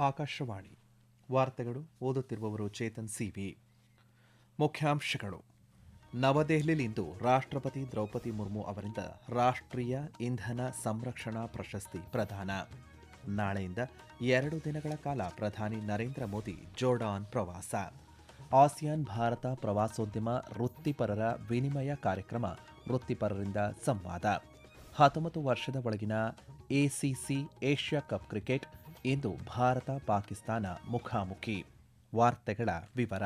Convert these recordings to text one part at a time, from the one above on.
ಆಕಾಶವಾಣಿ ವಾರ್ತೆಗಳು ಓದುತ್ತಿರುವವರು ಚೇತನ್ ಸಿವಿ. ಮುಖ್ಯಾಂಶಗಳು. ನವದೆಹಲಿಯಲ್ಲಿಂದು ರಾಷ್ಟ್ರಪತಿ ದ್ರೌಪದಿ ಮುರ್ಮು ಅವರಿಂದ ರಾಷ್ಟ್ರೀಯ ಇಂಧನ ಸಂರಕ್ಷಣಾ ಪ್ರಶಸ್ತಿ ಪ್ರದಾನ. ನಾಳೆಯಿಂದ ಎರಡು ದಿನಗಳ ಕಾಲ ಪ್ರಧಾನಿ ನರೇಂದ್ರ ಮೋದಿ ಜೋರ್ಡಾನ್ ಪ್ರವಾಸ. ಆಸಿಯಾನ್ ಭಾರತ ಪ್ರವಾಸೋದ್ಯಮ ವೃತ್ತಿಪರರ ವಿನಿಮಯ ಕಾರ್ಯಕ್ರಮ ವೃತ್ತಿಪರರಿಂದ ಸಂವಾದ. ಹತ್ತೊಂಬತ್ತು ವರ್ಷದ ಒಳಗಿನ ಎಸಿಸಿ ಏಷ್ಯಾ ಕಪ್ ಕ್ರಿಕೆಟ್ ಇಂದು ಭಾರತ ಪಾಕಿಸ್ತಾನ ಮುಖಾಮುಖಿ. ವಾರ್ತೆಗಳ ವಿವರ.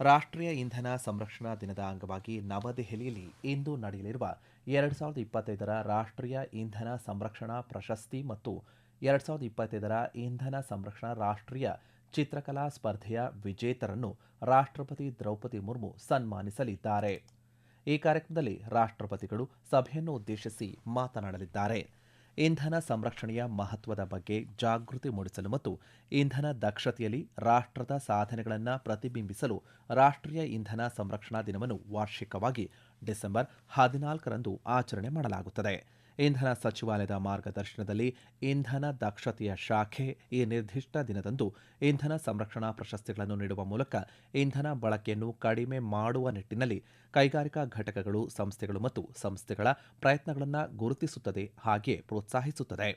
ರಾಷ್ಟ್ರೀಯ ಇಂಧನ ಸಂರಕ್ಷಣಾ ದಿನದ ಅಂಗವಾಗಿ ನವದೆಹಲಿಯಲ್ಲಿ ಇಂದು ನಡೆಯಲಿರುವ ಎರಡು ಸಾವಿರದ ಇಪ್ಪತ್ತೈದರ ರಾಷ್ಟ್ರೀಯ ಇಂಧನ ಸಂರಕ್ಷಣಾ ಪ್ರಶಸ್ತಿ ಮತ್ತು ಎರಡು ಸಾವಿರದ ಇಪ್ಪತ್ತೈದರ ಇಂಧನ ಸಂರಕ್ಷಣಾ ರಾಷ್ಟ್ರೀಯ ಚಿತ್ರಕಲಾ ಸ್ಪರ್ಧೆಯ ವಿಜೇತರನ್ನು ರಾಷ್ಟ್ರಪತಿ ದ್ರೌಪದಿ ಮುರ್ಮು ಸನ್ಮಾನಿಸಲಿದ್ದಾರೆ. ಈ ಕಾರ್ಯಕ್ರಮದಲ್ಲಿ ರಾಷ್ಟ್ರಪತಿಗಳು ಸಭೆಯನ್ನು ಉದ್ದೇಶಿಸಿ ಮಾತನಾಡಲಿದ್ದಾರೆ. ಇಂಧನ ಸಂರಕ್ಷಣೆಯ ಮಹತ್ವದ ಬಗ್ಗೆ ಜಾಗೃತಿ ಮೂಡಿಸಲು ಮತ್ತು ಇಂಧನ ದಕ್ಷತೆಯಲ್ಲಿ ರಾಷ್ಟ್ರದ ಸಾಧನೆಗಳನ್ನು ಪ್ರತಿಬಿಂಬಿಸಲು ರಾಷ್ಟ್ರೀಯ ಇಂಧನ ಸಂರಕ್ಷಣಾ ದಿನವನ್ನು ವಾರ್ಷಿಕವಾಗಿ ಡಿಸೆಂಬರ್ ಹದಿನಾಲ್ಕರಂದು ಆಚರಣೆ ಮಾಡಲಾಗುತ್ತದೆ. ಇಂಧನ ಸಚಿವಾಲಯದ ಮಾರ್ಗದರ್ಶನದಲ್ಲಿ ಇಂಧನ ದಕ್ಷತೆಯ ಶಾಖೆ ಈ ನಿರ್ದಿಷ್ಟ ದಿನದಂದು ಇಂಧನ ಸಂರಕ್ಷಣಾ ಪ್ರಶಸ್ತಿಗಳನ್ನು ನೀಡುವ ಮೂಲಕ ಇಂಧನ ಬಳಕೆಯನ್ನು ಕಡಿಮೆ ಮಾಡುವ ನಿಟ್ಟಿನಲ್ಲಿ ಕೈಗಾರಿಕಾ ಘಟಕಗಳು, ಸಂಸ್ಥೆಗಳು ಮತ್ತು ಸಂಸ್ಥೆಗಳ ಪ್ರಯತ್ನಗಳನ್ನು ಗುರುತಿಸುತ್ತದೆ ಹಾಗೆಯೇ ಪ್ರೋತ್ಸಾಹಿಸುತ್ತದೆ.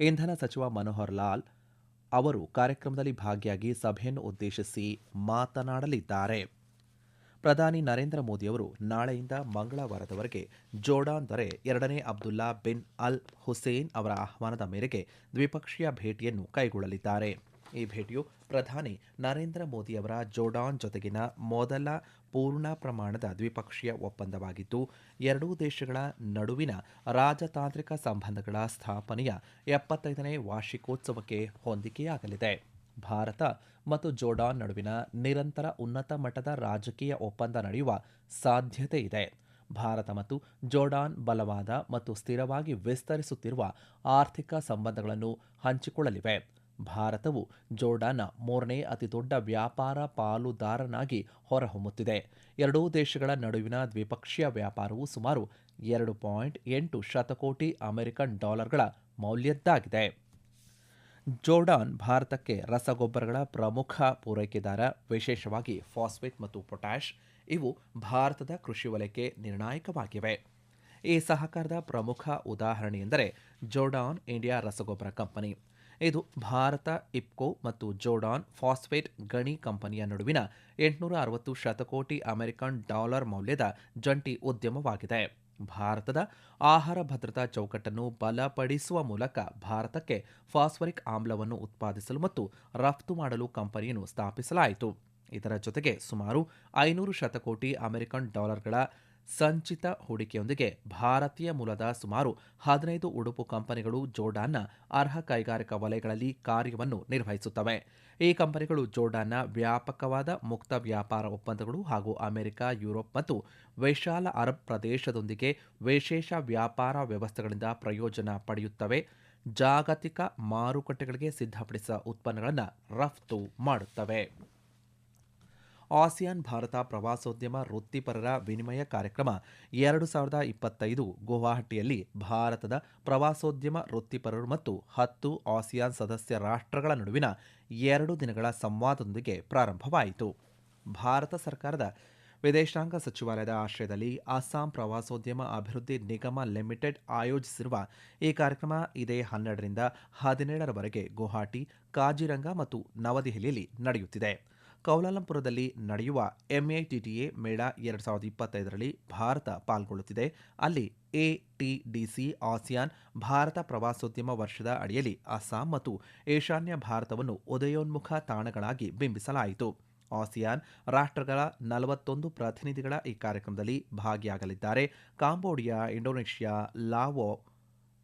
ಇಂಧನ ಸಚಿವ ಮನೋಹರ್ ಲಾಲ್ ಅವರು ಕಾರ್ಯಕ್ರಮದಲ್ಲಿ ಭಾಗಿಯಾಗಿ ಸಭೆಯನ್ನು ಉದ್ದೇಶಿಸಿ ಮಾತನಾಡಲಿದ್ದಾರೆ. ಪ್ರಧಾನಿ ನರೇಂದ್ರ ಮೋದಿಯವರು ನಾಳೆಯಿಂದ ಮಂಗಳವಾರದವರೆಗೆ ಜೋರ್ಡಾನ್ ದೊರೆ ಎರಡನೇ ಅಬ್ದುಲ್ಲಾ ಬಿನ್ ಅಲ್ ಹುಸೇನ್ ಅವರ ಆಹ್ವಾನದ ಮೇರೆಗೆ ದ್ವಿಪಕ್ಷೀಯ ಭೇಟಿಯನ್ನು ಕೈಗೊಳ್ಳಲಿದ್ದಾರೆ. ಈ ಭೇಟಿಯು ಪ್ರಧಾನಿ ನರೇಂದ್ರ ಮೋದಿಯವರ ಜೋರ್ಡಾನ್ ಜೊತೆಗಿನ ಮೊದಲ ಪೂರ್ಣ ಪ್ರಮಾಣದ ದ್ವಿಪಕ್ಷೀಯ ಒಪ್ಪಂದವಾಗಿದ್ದು, ಎರಡೂ ದೇಶಗಳ ನಡುವಿನ ರಾಜತಾಂತ್ರಿಕ ಸಂಬಂಧಗಳ ಸ್ಥಾಪನೆಯ ಎಪ್ಪತ್ತೈದನೇ ವಾರ್ಷಿಕೋತ್ಸವಕ್ಕೆ ಹೊಂದಿಕೆಯಾಗಲಿದೆ. ಭಾರತ ಮತ್ತು ಜೋರ್ಡಾನ್ ನಡುವಿನ ನಿರಂತರ ಉನ್ನತ ಮಟ್ಟದ ರಾಜಕೀಯ ಒಪ್ಪಂದ ನಡೆಯುವ ಸಾಧ್ಯತೆ ಇದೆ. ಭಾರತ ಮತ್ತು ಜೋರ್ಡಾನ್ ಬಲವಾದ ಮತ್ತು ಸ್ಥಿರವಾಗಿ ವಿಸ್ತರಿಸುತ್ತಿರುವ ಆರ್ಥಿಕ ಸಂಬಂಧಗಳನ್ನು ಹಂಚಿಕೊಳ್ಳಲಿವೆ. ಭಾರತವು ಜೋರ್ಡಾನ್ನ ಮೂರನೇ ಅತಿದೊಡ್ಡ ವ್ಯಾಪಾರ ಪಾಲುದಾರನಾಗಿ ಹೊರಹೊಮ್ಮುತ್ತಿದೆ. ಎರಡೂ ದೇಶಗಳ ನಡುವಿನ ದ್ವಿಪಕ್ಷೀಯ ವ್ಯಾಪಾರವು ಸುಮಾರು ಎರಡು ಪಾಯಿಂಟ್ ಎಂಟು ಶತಕೋಟಿ ಅಮೆರಿಕನ್ ಡಾಲರ್ಗಳ ಮೌಲ್ಯದ್ದಾಗಿದೆ. ಜೋರ್ಡಾನ್ ಭಾರತಕ್ಕೆ ರಸಗೊಬ್ಬರಗಳ ಪ್ರಮುಖ ಪೂರೈಕೆದಾರ, ವಿಶೇಷವಾಗಿ ಫಾಸ್ಫೇಟ್ ಮತ್ತು ಪೊಟ್ಯಾಷ್, ಇವು ಭಾರತದ ಕೃಷಿ ವಲಯಕ್ಕೆ ನಿರ್ಣಾಯಕವಾಗಿವೆ. ಈ ಸಹಕಾರದ ಪ್ರಮುಖ ಉದಾಹರಣೆಯೆಂದರೆ ಜೋರ್ಡಾನ್ ಇಂಡಿಯಾ ರಸಗೊಬ್ಬರ ಕಂಪನಿ. ಇದು ಭಾರತ, ಇಪ್ಕೊ ಮತ್ತು ಜೋರ್ಡಾನ್ ಫಾಸ್ಫೇಟ್ ಗಣಿ ಕಂಪನಿಯ ನಡುವಿನ ಎಂಟುನೂರ ಅರವತ್ತು ಶತಕೋಟಿ ಅಮೆರಿಕನ್ ಡಾಲರ್ ಮೌಲ್ಯದ ಜಂಟಿ ಉದ್ಯಮವಾಗಿದೆ. ಭಾರತದ ಆಹಾರ ಭದ್ರತಾ ಚೌಕಟ್ಟನ್ನು ಬಲಪಡಿಸುವ ಮೂಲಕ ಭಾರತಕ್ಕೆ ಫಾಸ್ಫರಿಕ್ ಆಮ್ಲವನ್ನು ಉತ್ಪಾದಿಸಲು ಮತ್ತು ರಫ್ತು ಮಾಡಲು ಕಂಪನಿಯನ್ನು ಸ್ಥಾಪಿಸಲಾಯಿತು. ಇದರ ಜೊತೆಗೆ ಸುಮಾರು ಐನೂರು ಶತಕೋಟಿ ಅಮೆರಿಕನ್ ಡಾಲರ್ಗಳ ಸಂಚಿತ ಹೂಡಿಕೆಯೊಂದಿಗೆ ಭಾರತೀಯ ಮೂಲದ ಸುಮಾರು ಹದಿನೈದು ಉಡುಪು ಕಂಪನಿಗಳು ಜೋರ್ಡಾನ್ನ ಅರ್ಹ ಕೈಗಾರಿಕಾ ವಲಯಗಳಲ್ಲಿ ಕಾರ್ಯವನ್ನು ನಿರ್ವಹಿಸುತ್ತವೆ. ಈ ಕಂಪನಿಗಳು ಜೋರ್ಡಾನ್ನ ವ್ಯಾಪಕವಾದ ಮುಕ್ತ ವ್ಯಾಪಾರ ಒಪ್ಪಂದಗಳು ಹಾಗೂ ಅಮೆರಿಕ, ಯುರೋಪ್ ಮತ್ತು ವಿಶಾಲ ಅರಬ್ ಪ್ರದೇಶದೊಂದಿಗೆ ವಿಶೇಷ ವ್ಯಾಪಾರ ವ್ಯವಸ್ಥೆಗಳಿಂದ ಪ್ರಯೋಜನ ಪಡೆಯುತ್ತವೆ. ಜಾಗತಿಕ ಮಾರುಕಟ್ಟೆಗಳಿಗೆ ಸಿದ್ಧಪಡಿಸಿದ ಉತ್ಪನ್ನಗಳನ್ನು ರಫ್ತು ಮಾಡುತ್ತವೆ. ಆಸಿಯಾನ್ ಭಾರತ ಪ್ರವಾಸೋದ್ಯಮ ವೃತ್ತಿಪರರ ವಿನಿಮಯ ಕಾರ್ಯಕ್ರಮ ಎರಡು ಸಾವಿರದ ಇಪ್ಪತ್ತೈದು ಗುವಾಹಟಿಯಲ್ಲಿ ಭಾರತದ ಪ್ರವಾಸೋದ್ಯಮ ವೃತ್ತಿಪರರು ಮತ್ತು ಹತ್ತು ಆಸಿಯಾನ್ ಸದಸ್ಯ ರಾಷ್ಟ್ರಗಳ ನಡುವಿನ ಎರಡು ದಿನಗಳ ಸಂವಾದದೊಂದಿಗೆ ಪ್ರಾರಂಭವಾಯಿತು. ಭಾರತ ಸರ್ಕಾರದ ವಿದೇಶಾಂಗ ಸಚಿವಾಲಯದ ಆಶ್ರಯದಲ್ಲಿ ಅಸ್ಸಾಂ ಪ್ರವಾಸೋದ್ಯಮ ಅಭಿವೃದ್ಧಿ ನಿಗಮ ಲಿಮಿಟೆಡ್ ಆಯೋಜಿಸಿರುವ ಈ ಕಾರ್ಯಕ್ರಮ ಇದೇ ಹನ್ನೆರಡರಿಂದ ಹದಿನೇಳರವರೆಗೆ ಗುವಾಹಟಿ, ಕಾಜಿರಂಗ ಮತ್ತು ನವದೆಹಲಿಯಲ್ಲಿ ನಡೆಯುತ್ತಿದೆ. ಕೌಲಾಲಂಪುರದಲ್ಲಿ ನಡೆಯುವ ಎಂಎಟಿಟಿಎ ಮೇಳ ಎರಡು ಸಾವಿರದ ಇಪ್ಪತ್ತೈದರಲ್ಲಿ ಭಾರತ ಪಾಲ್ಗೊಳ್ಳುತ್ತಿದೆ. ಅಲ್ಲಿ ಎಟಿಡಿಸಿ ಆಸಿಯಾನ್, ಭಾರತ ಪ್ರವಾಸೋದ್ಯಮ ವರ್ಷದ ಅಡಿಯಲ್ಲಿ ಅಸ್ಸಾಂ ಮತ್ತು ಈಶಾನ್ಯ ಭಾರತವನ್ನು ಉದಯೋನ್ಮುಖ ತಾಣಗಳಾಗಿ ಬಿಂಬಿಸಲಾಯಿತು. ಆಸಿಯಾನ್ ರಾಷ್ಟ್ರಗಳ ನಲವತ್ತೊಂದು ಪ್ರತಿನಿಧಿಗಳ ಈ ಕಾರ್ಯಕ್ರಮದಲ್ಲಿ ಭಾಗಿಯಾಗಲಿದ್ದಾರೆ. Cambodia, Indonesia, Lao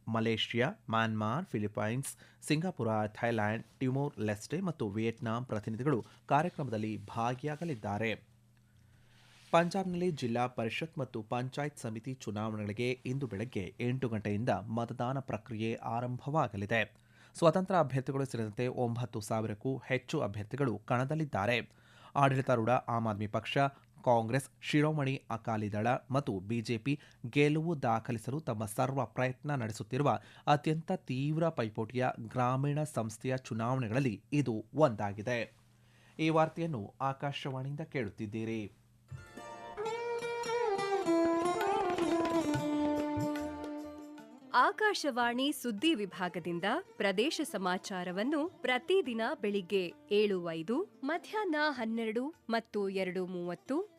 Malaysia, Myanmar, Philippines, Singapore, Thailand, Timor, Leste ಮತ್ತು ವಿಯೆಟ್ನಾಂ ಪ್ರತಿನಿಧಿಗಳು ಕಾರ್ಯಕ್ರಮದಲ್ಲಿ ಭಾಗಿಯಾಗಲಿದ್ದಾರೆ. ಪಂಜಾಬ್ನಲ್ಲಿ ಜಿಲ್ಲಾ ಪರಿಷತ್ ಮತ್ತು ಪಂಚಾಯತ್ ಸಮಿತಿ ಚುನಾವಣೆಗಳಿಗೆ ಇಂದು ಬೆಳಗ್ಗೆ ಎಂಟು ಗಂಟೆಯಿಂದ ಮತದಾನ ಪ್ರಕ್ರಿಯೆ ಆರಂಭವಾಗಲಿದೆ. ಸ್ವತಂತ್ರ ಅಭ್ಯರ್ಥಿಗಳು ಸೇರಿದಂತೆ ಒಂಬತ್ತು ಸಾವಿರಕ್ಕೂ ಹೆಚ್ಚು ಅಭ್ಯರ್ಥಿಗಳು ಕಣದಲ್ಲಿದ್ದಾರೆ. ಆಡಳಿತಾರೂಢ ಆಮ್ ಆದ್ಮಿ ಪಕ್ಷ ಕಾಂಗ್ರೆಸ್, ಶಿರೋಮಣಿ ಅಕಾಲಿದಳ ಮತ್ತು ಬಿಜೆಪಿ ಗೆಲುವು ದಾಖಲಿಸಲು ತಮ್ಮ ಸರ್ವ ಪ್ರಯತ್ನ ನಡೆಸುತ್ತಿರುವ ಅತ್ಯಂತ ತೀವ್ರ ಪೈಪೋಟಿಯ ಗ್ರಾಮೀಣ ಸಂಸ್ಥೆಯ ಚುನಾವಣೆಗಳಲ್ಲಿ ಇದು ಒಂದಾಗಿದೆ. ಈ ವಾರ್ತೆಯನ್ನು ಆಕಾಶವಾಣಿಯಿಂದ ಕೇಳುತ್ತಿದ್ದೀರಿ. ಆಕಾಶವಾಣಿ ಸುದ್ದಿ ವಿಭಾಗದಿಂದ ಪ್ರದೇಶ ಸಮಾಚಾರವನ್ನು ಪ್ರತಿದಿನ ಬೆಳಿಗ್ಗೆ ಏಳು ಐದು ಮಧ್ಯಾಹ್ನ ಹನ್ನೆರಡು ಮತ್ತು ಎರಡು ಮೂವತ್ತು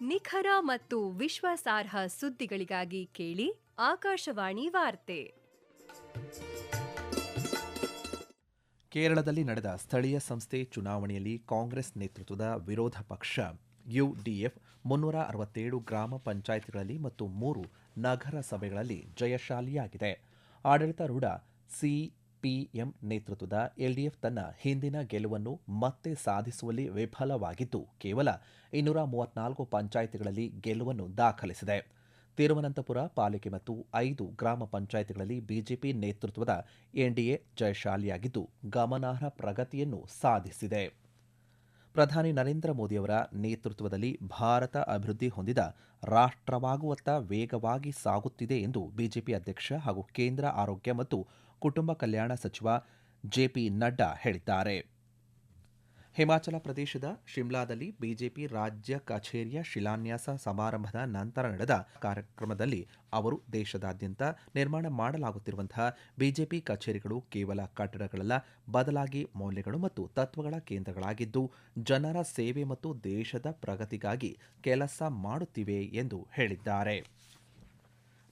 ನಿಖರ ಮತ್ತು ವಿಶ್ವಾಸಾರ್ಹ ಸುದ್ದಿಗಳಿಗಾಗಿ ಕೇಳಿ ಆಕಾಶವಾಣಿ ವಾರ್ತೆ. ಕೇರಳದಲ್ಲಿ ನಡೆದ ಸ್ಥಳೀಯ ಸಂಸ್ಥೆ ಚುನಾವಣೆಯಲ್ಲಿ ಕಾಂಗ್ರೆಸ್ ನೇತೃತ್ವದ ವಿರೋಧ ಪಕ್ಷ ಯುಡಿಎಫ್ ಮುನ್ನೂರ ಅರವತ್ತೇಳು ಗ್ರಾಮ ಪಂಚಾಯತ್ಗಳಲ್ಲಿ ಮತ್ತು ಮೂರು ನಗರಸಭೆಗಳಲ್ಲಿ ಜಯಶಾಲಿಯಾಗಿದೆ. ಆಡಳಿತಾರೂಢ ಸಿಪಿಎಂ ನೇತೃತ್ವದ ಎಲ್ಡಿಎಫ್ ತನ್ನ ಹಿಂದಿನ ಗೆಲುವನ್ನು ಮತ್ತೆ ಸಾಧಿಸುವಲ್ಲಿ ವಿಫಲವಾಗಿದ್ದು, ಕೇವಲ ಇನ್ನೂರ ಮೂವತ್ನಾಲ್ಕು ಪಂಚಾಯಿತಿಗಳಲ್ಲಿ ಗೆಲುವನ್ನು ದಾಖಲಿಸಿದೆ. ತಿರುವನಂತಪುರ, ಪಾಲಿಕೆ ಮತ್ತು ಐದು ಗ್ರಾಮ ಪಂಚಾಯಿತಿಗಳಲ್ಲಿ ಬಿಜೆಪಿ ನೇತೃತ್ವದ ಎನ್ಡಿಎ ಜಯಶಾಲಿಯಾಗಿದ್ದು, ಗಮನಾರ್ಹ ಪ್ರಗತಿಯನ್ನು ಸಾಧಿಸಿದೆ. ಪ್ರಧಾನಿ ನರೇಂದ್ರ ಮೋದಿಯವರ ನೇತೃತ್ವದಲ್ಲಿ ಭಾರತ ಅಭಿವೃದ್ಧಿ ಹೊಂದಿದ ರಾಷ್ಟ್ರವಾಗುವತ್ತ ವೇಗವಾಗಿ ಸಾಗುತ್ತಿದೆ ಎಂದು ಬಿಜೆಪಿ ಅಧ್ಯಕ್ಷ ಹಾಗೂ ಕೇಂದ್ರ ಆರೋಗ್ಯ ಮತ್ತು ಕುಟುಂಬ ಕಲ್ಯಾಣ ಸಚಿವ ಜೆಪಿ ನಡ್ಡಾ ಹೇಳಿದ್ದಾರೆ. ಹಿಮಾಚಲ ಪ್ರದೇಶದ ಶಿಮ್ಲಾದಲ್ಲಿ ಬಿಜೆಪಿ ರಾಜ್ಯ ಕಚೇರಿಯ ಶಿಲಾನ್ಯಾಸ ಸಮಾರಂಭದ ನಂತರ ನಡೆದ ಕಾರ್ಯಕ್ರಮದಲ್ಲಿ ಅವರು ದೇಶದಾದ್ಯಂತ ನಿರ್ಮಾಣ ಮಾಡಲಾಗುತ್ತಿರುವಂತಹ ಬಿಜೆಪಿ ಕಚೇರಿಗಳು ಕೇವಲ ಕಟ್ಟಡಗಳಲ್ಲ, ಬದಲಾಗಿ ಮೌಲ್ಯಗಳು ಮತ್ತು ತತ್ವಗಳ ಕೇಂದ್ರಗಳಾಗಿದ್ದು, ಜನರ ಸೇವೆ ಮತ್ತು ದೇಶದ ಪ್ರಗತಿಗಾಗಿ ಕೆಲಸ ಮಾಡುತ್ತಿವೆ ಎಂದು ಹೇಳಿದ್ದಾರೆ.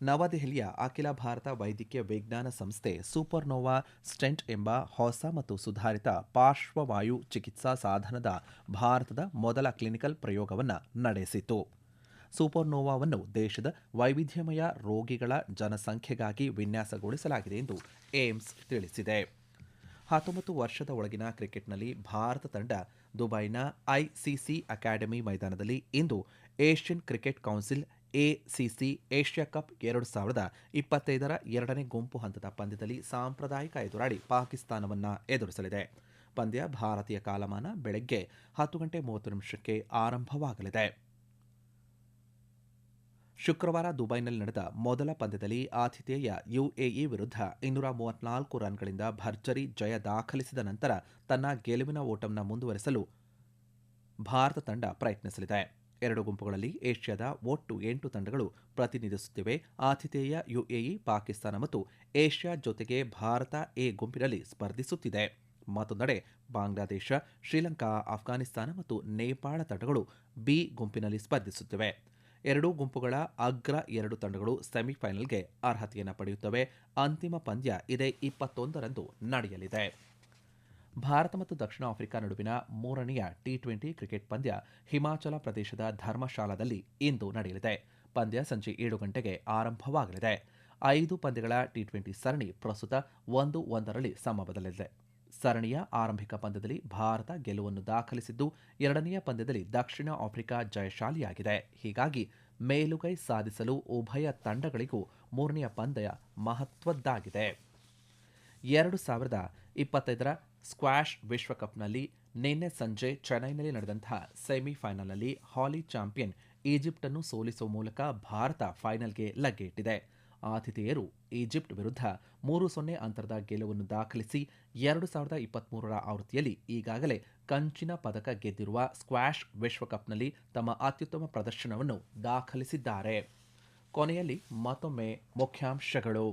ನವದೆಹಲಿಯ ಅಖಿಲ ಭಾರತ ವೈದ್ಯಕೀಯ ವಿಜ್ಞಾನ ಸಂಸ್ಥೆ ಸೂಪರ್ನೋವಾ ಸ್ಟೆಂಟ್ ಎಂಬ ಹೊಸ ಮತ್ತು ಸುಧಾರಿತ ಪಾರ್ಶ್ವವಾಯು ಚಿಕಿತ್ಸಾ ಸಾಧನದ ಭಾರತದ ಮೊದಲ ಕ್ಲಿನಿಕಲ್ ಪ್ರಯೋಗವನ್ನು ನಡೆಸಿತು. ಸೂಪರ್ನೋವಾವನ್ನು ದೇಶದ ವೈವಿಧ್ಯಮಯ ರೋಗಿಗಳ ಜನಸಂಖ್ಯೆಗಾಗಿ ವಿನ್ಯಾಸಗೊಳಿಸಲಾಗಿದೆ ಎಂದು ಏಮ್ಸ್ ತಿಳಿಸಿದೆ. ಹತ್ತೊಂಬತ್ತು ವರ್ಷದ ಒಳಗಿನ ಕ್ರಿಕೆಟ್ನಲ್ಲಿ ಭಾರತ ತಂಡ ದುಬೈನ ಐಸಿಸಿ ಅಕಾಡೆಮಿ ಮೈದಾನದಲ್ಲಿ ಇಂದು Asian cricket council ACC Asia cup ಎರಡು ಸಾವಿರದ ಇಪ್ಪತ್ತೈದರ ಎರಡನೇ ಗುಂಪು ಹಂತದ ಪಂದ್ಯದಲ್ಲಿ ಸಾಂಪ್ರದಾಯಿಕ ಎದುರಾಳಿ ಪಾಕಿಸ್ತಾನವನ್ನು ಎದುರಿಸಲಿದೆ. ಪಂದ್ಯ ಭಾರತೀಯ ಕಾಲಮಾನ ಬೆಳಗ್ಗೆ ಹತ್ತು ಗಂಟೆ ಮೂವತ್ತು ನಿಮಿಷಕ್ಕೆ ಆರಂಭವಾಗಲಿದೆ. ಶುಕ್ರವಾರ ದುಬೈನಲ್ಲಿ ನಡೆದ ಮೊದಲ ಪಂದ್ಯದಲ್ಲಿ ಆತಿಥೇಯ ಯುಎಇ ವಿರುದ್ಧ ಇನ್ನೂರ ಮೂವತ್ನಾಲ್ಕು ರನ್ಗಳಿಂದ ಭರ್ಜರಿ ಜಯ ದಾಖಲಿಸಿದ ನಂತರ ತನ್ನ ಗೆಲುವಿನ ಓಟಂನ ಮುಂದುವರೆಸಲು ಭಾರತ ತಂಡ ಪ್ರಯತ್ನಿಸಲಿದೆ. ಎರಡು ಗುಂಪುಗಳಲ್ಲಿ ಏಷ್ಯಾದ ಒಟ್ಟು ಎಂಟು ತಂಡಗಳು ಪ್ರತಿನಿಧಿಸುತ್ತಿವೆ. ಆತಿಥೇಯ ಯುಎಇ, ಪಾಕಿಸ್ತಾನ ಮತ್ತು ಏಷ್ಯಾ ಜೊತೆಗೆ ಭಾರತ ಎ ಗುಂಪಿನಲ್ಲಿ ಸ್ಪರ್ಧಿಸುತ್ತಿದೆ. ಮತ್ತೊಂದೆಡೆ ಬಾಂಗ್ಲಾದೇಶ, ಶ್ರೀಲಂಕಾ, ಆಫ್ಘಾನಿಸ್ತಾನ ಮತ್ತು ನೇಪಾಳ ತಂಡಗಳು ಬಿ ಗುಂಪಿನಲ್ಲಿ ಸ್ಪರ್ಧಿಸುತ್ತಿವೆ. ಎರಡೂ ಗುಂಪುಗಳ ಅಗ್ರ ಎರಡು ತಂಡಗಳು ಸೆಮಿಫೈನಲ್ಗೆ ಅರ್ಹತೆಯನ್ನು ಪಡೆಯುತ್ತವೆ. ಅಂತಿಮ ಪಂದ್ಯ ಇದೇ ಇಪ್ಪತ್ತೊಂದರಂದು ನಡೆಯಲಿದೆ. ಭಾರತ ಮತ್ತು ದಕ್ಷಿಣ ಆಫ್ರಿಕಾ ನಡುವಿನ ಮೂರನೆಯ ಟಿ ಟ್ವೆಂಟಿ ಕ್ರಿಕೆಟ್ ಪಂದ್ಯ ಹಿಮಾಚಲ ಪ್ರದೇಶದ ಧರ್ಮಶಾಲಾದಲ್ಲಿ ಇಂದು ನಡೆಯಲಿದೆ. ಪಂದ್ಯ ಸಂಜೆ ಏಳು ಗಂಟೆಗೆ ಆರಂಭವಾಗಲಿದೆ. ಐದು ಪಂದ್ಯಗಳ ಟಿ ಟ್ವೆಂಟಿ ಸರಣಿ ಪ್ರಸ್ತುತ ಒಂದು ಒಂದರಲ್ಲಿ ಸಮಬದಲಿದೆ. ಸರಣಿಯ ಆರಂಭಿಕ ಪಂದ್ಯದಲ್ಲಿ ಭಾರತ ಗೆಲುವನ್ನು ದಾಖಲಿಸಿದ್ದು, ಎರಡನೆಯ ಪಂದ್ಯದಲ್ಲಿ ದಕ್ಷಿಣ ಆಫ್ರಿಕಾ ಜಯಶಾಲಿಯಾಗಿದೆ. ಹೀಗಾಗಿ ಮೇಲುಗೈ ಸಾಧಿಸಲು ಉಭಯ ತಂಡಗಳಿಗೂ ಮೂರನೆಯ ಪಂದ್ಯ ಮಹತ್ವದ್ದಾಗಿದೆ. ಎರಡು ಸಾವಿರದ ಇಪ್ಪತ್ತೈದರ ಸ್ಕ್ವಾಷ್ ವಿಶ್ವಕಪ್ನಲ್ಲಿ ನಿನ್ನೆ ಸಂಜೆ ಚೆನ್ನೈನಲ್ಲಿ ನಡೆದಂತಹ ಸೆಮಿಫೈನಲ್ನಲ್ಲಿ ಹಾಲಿ ಚಾಂಪಿಯನ್ ಈಜಿಪ್ಟ್ ಅನ್ನು ಸೋಲಿಸುವ ಮೂಲಕ ಭಾರತ ಫೈನಲ್ಗೆ ಲಗ್ಗೆಯಿಟ್ಟಿದೆ ಆತಿಥೇಯರು ಈಜಿಪ್ಟ್ ವಿರುದ್ಧ ಮೂರು ಸೊನ್ನೆ ಅಂತರದ ಗೆಲುವನ್ನು ದಾಖಲಿಸಿ ಎರಡು ಸಾವಿರದ ಇಪ್ಪತ್ಮೂರರ ಆವೃತ್ತಿಯಲ್ಲಿ ಈಗಾಗಲೇ ಕಂಚಿನ ಪದಕ ಗೆದ್ದಿರುವ ಸ್ಕ್ವಾಷ್ ವಿಶ್ವಕಪ್ನಲ್ಲಿ ತಮ್ಮ ಅತ್ಯುತ್ತಮ ಪ್ರದರ್ಶನವನ್ನು ದಾಖಲಿಸಿದ್ದಾರೆ. ಕೊನೆಯಲ್ಲಿ ಮತ್ತೊಮ್ಮೆ ಮುಖ್ಯಾಂಶಗಳು.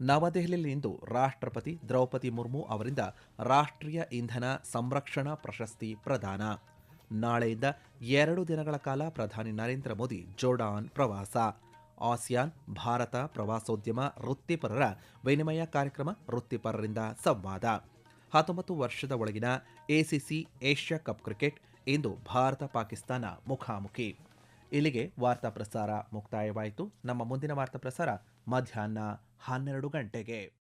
ನವದೆಹಲಿಯಲ್ಲಿಂದು ರಾಷ್ಟ್ರಪತಿ ದ್ರೌಪದಿ ಮುರ್ಮು ಅವರಿಂದ ರಾಷ್ಟ್ರೀಯ ಇಂಧನ ಸಂರಕ್ಷಣಾ ಪ್ರಶಸ್ತಿ ಪ್ರದಾನ. ನಾಳೆಯಿಂದ ಎರಡು ದಿನಗಳ ಕಾಲ ಪ್ರಧಾನಿ ನರೇಂದ್ರ ಮೋದಿ ಜೋರ್ಡಾನ್ ಪ್ರವಾಸ. ಆಸಿಯಾನ್, ಭಾರತ ಪ್ರವಾಸೋದ್ಯಮ ವೃತ್ತಿಪರರ ವಿನಿಮಯ ಕಾರ್ಯಕ್ರಮ ವೃತ್ತಿಪರರಿಂದ ಸಂವಾದ. ಹತ್ತೊಂಬತ್ತು ವರ್ಷದ ಒಳಗಿನ ಎಸಿಸಿ ಏಷ್ಯಾ ಕಪ್ ಕ್ರಿಕೆಟ್ ಇಂದು ಭಾರತ ಪಾಕಿಸ್ತಾನ ಮುಖಾಮುಖಿ. ಇಲ್ಲಿಗೆ ವಾರ್ತಾ ಪ್ರಸಾರ ಮುಕ್ತಾಯವಾಯಿತು. ನಮ್ಮ ಮುಂದಿನ ವಾರ್ತಾ ಪ್ರಸಾರ ಮಧ್ಯಾಹ್ನ ಹನ್ನೆರಡು ಗಂಟೆಗೆ.